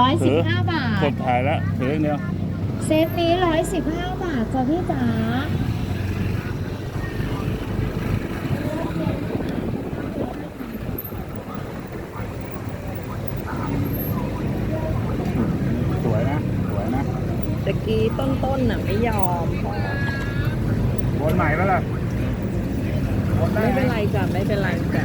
ร้อยสิบห้าบากทดถ่ายแล้วถืออย่างเดียว เซตนี้ร้อยสิบห้าบาทจ้ะพี่จ๋า สวยนะ สวยนะตะกี้ต้นๆน่ะไม่ยอมวนใหม่แล้วล่ะวนได้ไม่ไหมเป็นไรจ้ะไม่เป็นไรจ้ะ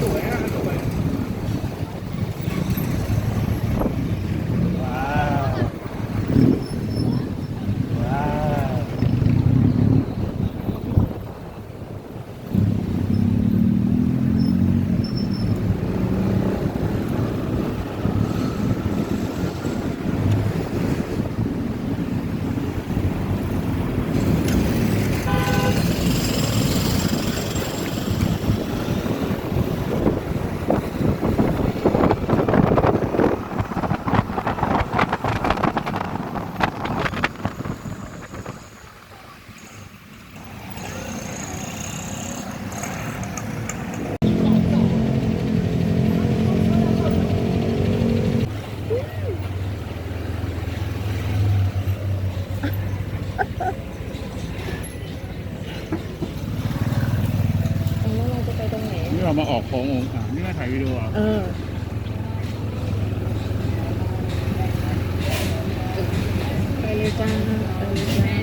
สวยนะสวยว้าวว้าว แล้วเราจะไปตรงไหน นี่เรา มาออกโค้งองค์อะนี่มาถ่ายวิดีโออะ เออ ไปเลยจ้าไปเลยจ้า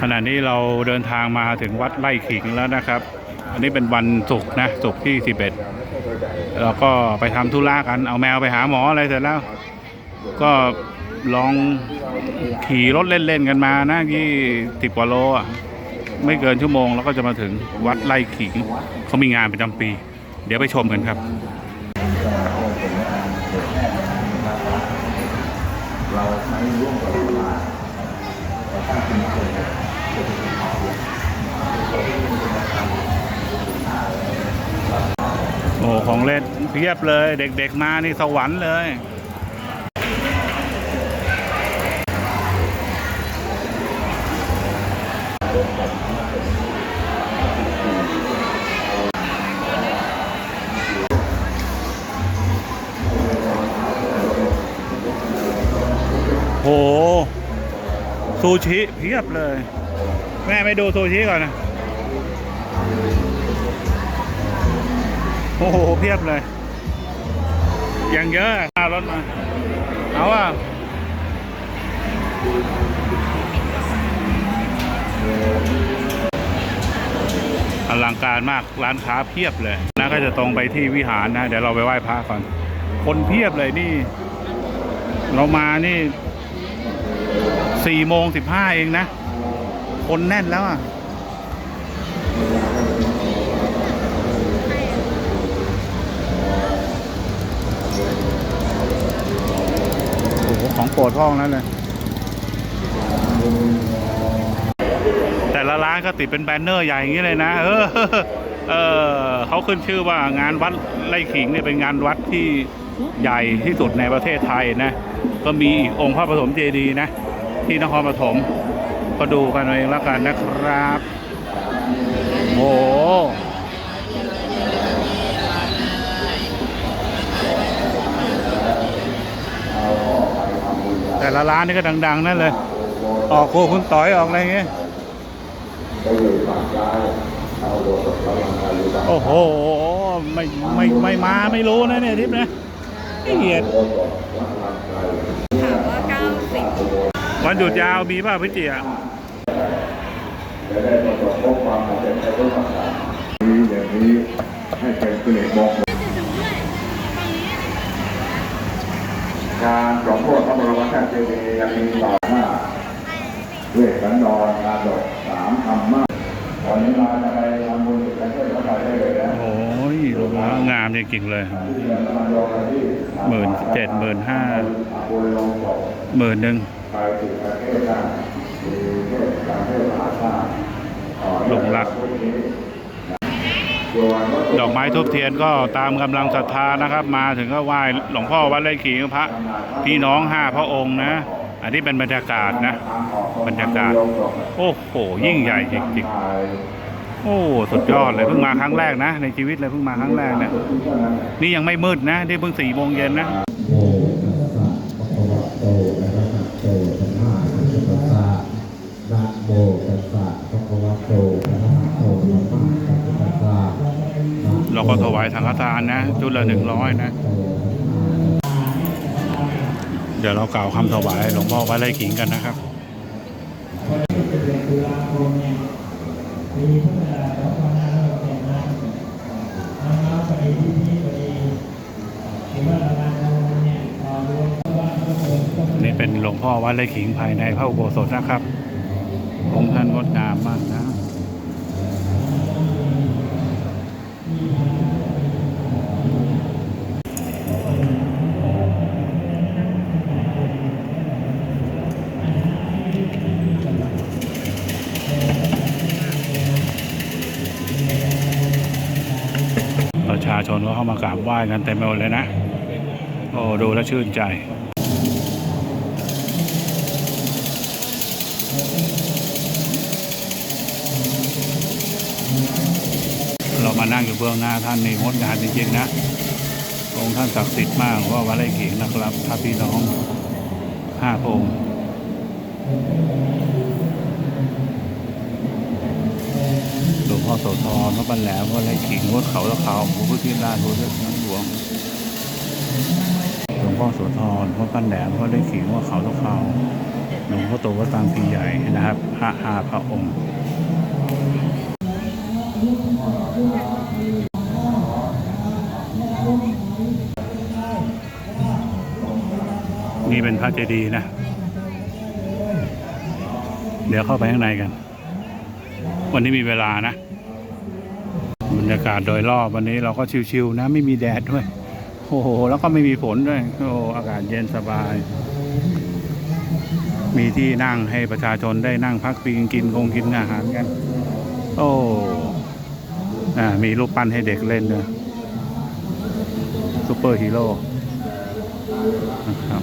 ขณะนี้เราเดินทางมาถึงวัดไร่ขิงแล้วนะครับ อันนี้เป็นวันศุกร์นะศุกร์ที่ 11แล้วก็ไปทำธุระกัน เอาแมวไปหาหมออะไรเสร็จแล้ว ก็ลองขี่รถเล่นๆกันมานะยี่สิบกว่าโลอะไม่เกินชั่วโมงแล้วก็จะมาถึงวัดไร่ขิงเขามีงานประจำปี เดี๋ยวไปชมกันครับเราใช้ร่วมกับเวลาสร้างชุมชน โอ้ของเล่นเพียบเลย เด็กๆมานี่สวรรค์เลยโหซูชิเพียบเลย แม่ไปดูซูชิก่อนนะ โอ้โห เพียบเลย อย่างเยอะค่ารถมา เอาอะอลังการมากร้านค้าเพียบเลยนะก็จะตรงไปที่วิหารนะ เดี๋ยวเราไปไหว้พระก่อน คนเพียบเลยนี่ เรามานี่สี่โมงสิบห้าเองนะ คนแน่นแล้วอะโอ้โหของโปรดพ่องนั้นเลย แต่ละร้านก็ติดเป็นแบนเนอร์ใหญ่อย่างนี้เลยนะ เออ เออเขาขึ้นชื่อว่างานวัดไร่ขิงเนี่ยเป็นงานวัดที่ใหญ่ที่สุดในประเทศไทยนะ ก็มีอีกองค์พระปฐมเจดีย์นะ ที่นครปฐม ก็ดูกันเอาเองแล้วกันนะครับโอ้โหแต่ละร้านนี่ก็ดัง ๆ นั่นเลย ออกโคคุณต่อยออกอะไรเงี้ยโอ้โห ไม่ไม่ไม่มาไม่รู้นะเนี่ยทิพย์นะไอ้เหี้ยถามว่าเก้าสิบวันหยุดยาวมีป่ะพี่เจีย จะได้ประสบพบความสำเร็จในรูปแบบนี้อย่างนี้ให้เป็นสิริมงคลการสมโภชพระบรมราชเจดีย์ยังมีต่อหน้าเวทสันดรงาดกสามธรรมะวันนี้มาจะไปทำบุญกันเพื่อพระไตรได้เลยนะโอ้ยลงแล้วงามจริงๆเลยหมื่นเจ็ดหมื่นห้าหมื่นหนึ่งไปสู่ประเทศชาติมีเทศการเทศมหาชาติต่อ ห ลัก ดอกไม้ทูบเทียนก็ตามกำลังศรัทธานะครับ มาถึงก็ไหว้หลวงพ่อวัดไร่ขิงพระพี่น้องห้าพระองค์นะ อันนี้เป็นบรรยากาศนะ บรรยากาศ โอ้โห ยิ่งใหญ่จริงๆโอ้สุดยอดเลยเพิ่งมาครั้งแรกนะ ในชีวิตเลยเพิ่งมาครั้งแรกเนี่ยนี่ยังไม่มืดนะนี่เพิ่งสี่โมงเย็นนะ สังฆทานนะ ชุดละหนึ่งร้อยนะ เดี๋ยวเรากล่าวคำถวายหลวงพ่อวัดไร่ขิงกันนะครับนี่เป็นหลวงพ่อวัดไร่ขิงภายในพระอุโบสถนะครับองค์ท่านงดงามมากนะาชนก็เข้ามากราบไหว้กันเต็มไปหมดเลยนะ โอ้ดูแล้วชื่นใจเรามานั่งอยู่เบื้องหน้าท่านนี่งดงามจริงๆนะองค์ท่านศักดิ์สิทธิ์มากเพราะว่าวัดไร่ขิงนะครับถ้าพี่น้องห้าองค์หลวงพ่อ โสธรพระบันแหลมวัดไร่ขิงวัดเขาตะเขาพระพุทธราชวัดน้ำหลวงหลวงพ่อโสธรพระบันแหลมวัดไร่ขิงวัดเขาตะเขาหลวงพ่อโตวัดตางพีใหญ่นะครับพระห้าพระองค์นี่เป็นพระเจดีย์นะ เดี๋ยวเข้าไปข้างในกัน วันนี้มีเวลานะ รรยากาศโดยรอบวันนี้เราก็ชิวๆนะไม่มีแดดด้วย โอ้โห แล้วก็ไม่มีฝนด้วย โอ้อากาศเย็นสบาย มีที่นั่งให้ประชาชนได้นั่งพักพิงกินคงกินอาหารกัน โอ้อ่ามีรูปปั้นให้เด็กเล่นด้วยซูเปอร์ฮีโร่นะครับ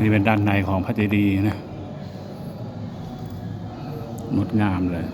นี่เป็นด้านในของพระเจดีย์นะงดงามเลย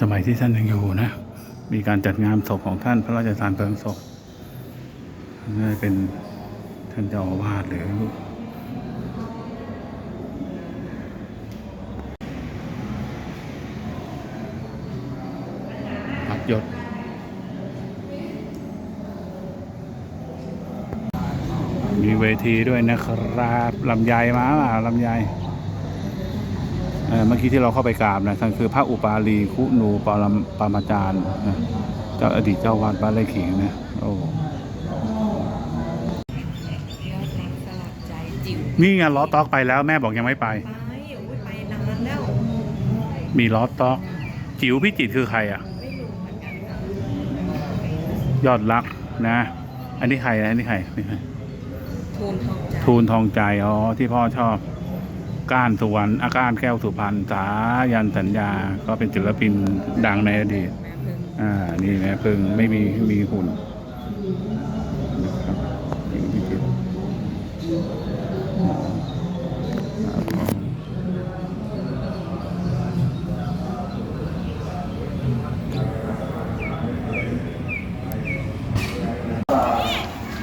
สมัยที่ท่านยังอยู่นะ มีการจัดงานศพของท่านพระราชทานเพลิงศพน่าเป็นท่านเจ้าอาวาสหรือพักยศมีเวทีด้วยนะครับลำไยมาล่ะลำไย เอ่อเมื่อกี้ที่เราเข้าไปกราบนะท่านคือพระอุปาลีคุนูปรมปรมาจารย์นะเจ้าอดีตเจ้าวาดบ้านไร่ขิงนะโอ้ยอดรักสลักใจจิ๋วนี่ไงล้อต๊อกไปแล้วแม่บอกยังไม่ไป ไปอุ้ยไปนานแล้ว มีล้อต๊อก จิ๋วพิจิตรคือใครอะ ไม่รู้เหมือนกันค่ะยอดรักนะ อันนี้ใครนะอันนี้ใครนี่ใครทูนทองใจทูลทองใจ อ๋อ ที่พ่อชอบ ก้านสุวรรณอาก้านแก้วสุพรรณสายันสัญญา ก็เป็นศิลปินดังในอดีต อ่า นี่แม่พึ่งไม่มีมีหุ่น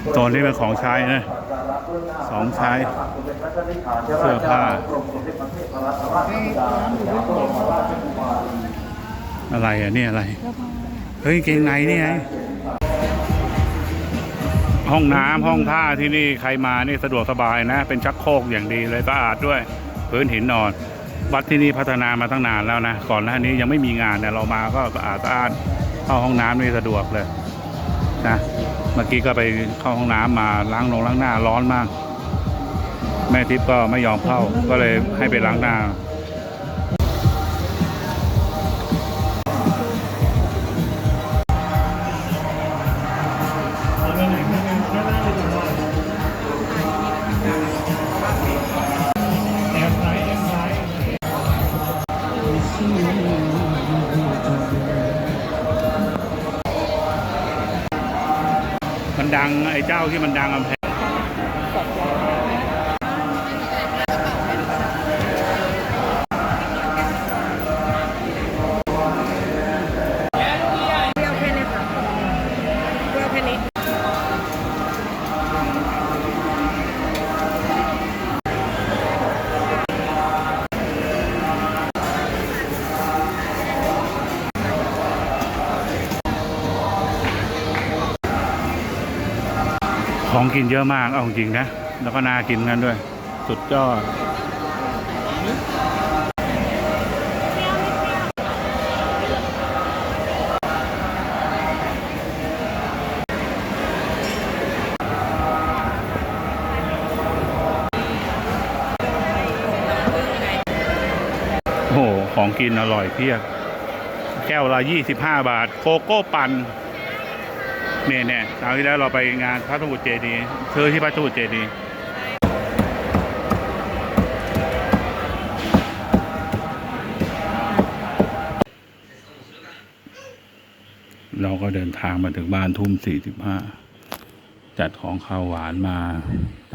ตรโซนนี้เป็นของใช้นะ ของใช้เสื้อผ้าอะไรอะนี่อะไร เฮ้ยเกงในนี่ไงห้องน้ำห้องท่าที่นี่ใครมานี่สะดวกสบายนะ เป็นชักโครกอย่างดีเลยสะอาดด้วย พื้นหินนอน วัดที่นี่พัฒนามาตั้งนานแล้วนะก่อนหน้านี้ยังไม่มีงานเนี่ยเรามาก็สะอาดสะอาดเข้าห้องน้ำนี่สะดวกเลยนะ เมื่อกี้ก็ไปเข้าห้องน้ำมาล้างลงล้างหน้าร้อนมาก แม่ทิพย์ก็ไม่ยอมเข้าก็เลยให้ไปล้างหน้า ดังไอ้เจ้าที่มันดังกำแพง ของกินเยอะมากเอาจริงนะ แล้วก็น่ากินกันด้วย สุดยอดโอ้โห ของกินอร่อยเพียบ แก้วละยี่สิบห้าบาท โกโก้ปั่น เนี่ยเนี่ยคราวที่แล้วเราไปงานพระสมุทรเจดีย์เธอที่พระสมุทรเจดีย์เราก็เดินทางมาถึงบ้านทุ่มสี่สิบห้าจัดของข้าวหวานมา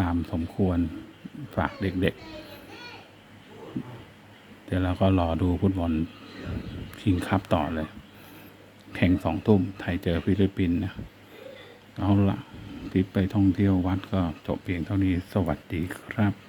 ตามสมควรฝากเด็กๆ เดี๋ยวเราก็รอดูฟุตบอลคิงคัพต่อเลย แข่งสองทุ่มไทยเจอฟิลิปปินส์นะ เอาละทิปไปท่องเที่ยววัดก็จบเพียงเท่านี้สวัสดีครับ